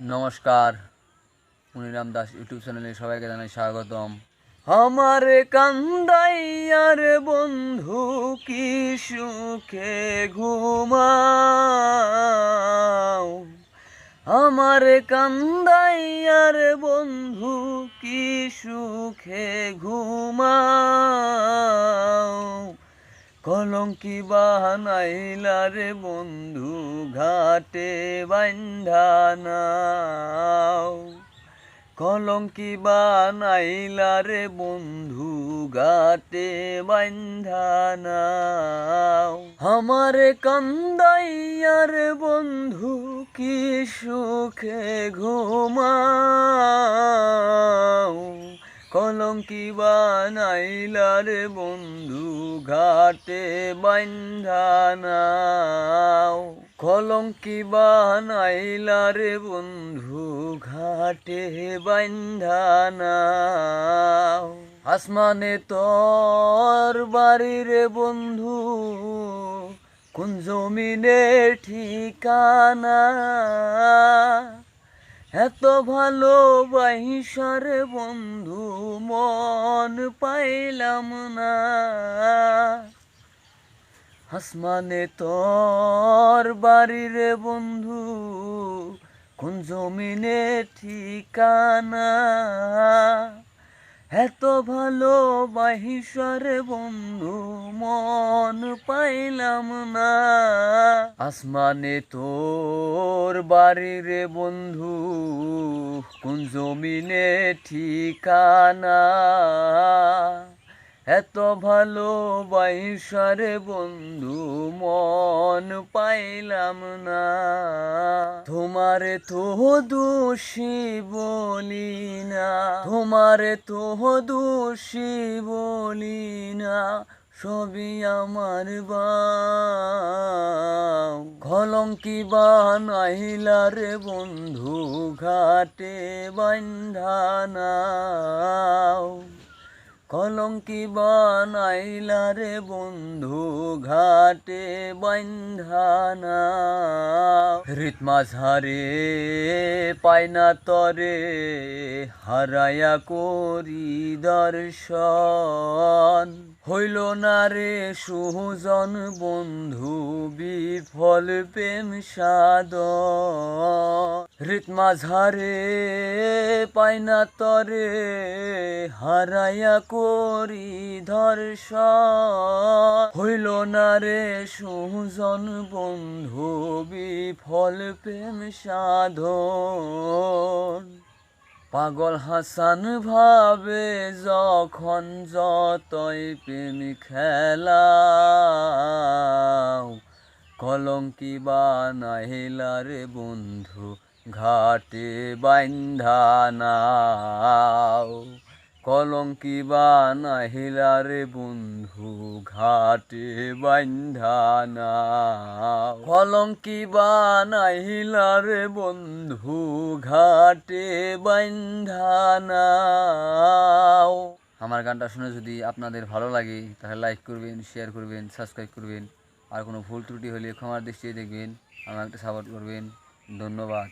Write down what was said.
নমস্কার, মুনিরাম দাস ইউটিউব চ্যানেলে সবাইকে জানাই স্বাগতম। আমার কান্দাইয়ার বন্ধু কি সুখে ঘুমাও? আমার কান্দাইয়ার বন্ধু কি সুখে ঘুমাও? কলঙ্কি বাহানাইলার বন্ধু, ঘাটে বান্ধানাও কলঙ্কি বানাইলার বন্ধু, ঘাটে বান্ধানাও আমার কান্দাইয়ার বন্ধু, কি সুখে ঘুমাও। কলঙ্কি বানাইলার বন্ধু, ঘাটে বান্ধানাও কলঙ্কি বানাইলার বন্ধু, ঘাটে বান্ধানাও আসমানে তোর বাড়ির বন্ধু, কোন জমিনে ঠিকানা? এত ভালো বাইসার বন্ধু মন পাইলাম না। আসমানে তোর বাড়ির বন্ধু, কোন জমিনে ঠিকানা? এত ভালো বাহিসার বন্ধু মন পাইলাম না। আসমানে তোর বাড়ির বন্ধু, কোন জমিনে ঠিকানা? এত ভালো বাইসার বন্ধু, মন পাইলাম না। তোমারে তো দোষী বলি না, তোমারে তো দোষী বলি না। সবই আমার বাও। কলঙ্কি রে বন্ধু ঘাটে বান্ধানাও কলঙ্কি বানাইলারে বন্ধু, ঘাটে বন্ধানা হৃত মাঝারে পাইনা তরে, হারায়া করি দর্শন। হইল না রে সুজন বন্ধু, বিফল প্রেম সাদ হৃত মাঝারে পাইনা তরে হারায়া করি ধর্ষ হইল না রে সুজন বন্ধু, বিফল প্রেম সাধন। পাগল হাসান ভাবে যখন যতই প্রেম খেলাও, কলঙ্কি বানাইলার বন্ধু ঘাটে বান্ধানাও কলঙ্কি বানাইলার বন্ধু, ঘাটে বান্ধানাও কলঙ্কি বানাইলার বন্ধু, ঘাটে বান্ধানাও আমার গানটা শুনে যদি আপনাদের ভালো লাগে, তাহলে লাইক করবেন শেয়ার করবেন সাবস্ক্রাইব করবেন। আর কোনো ভুল ত্রুটি হলে ক্ষমার দৃষ্টিতে দেখবেন, আমাকে একটা সাপোর্ট করবেন। ধন্যবাদ।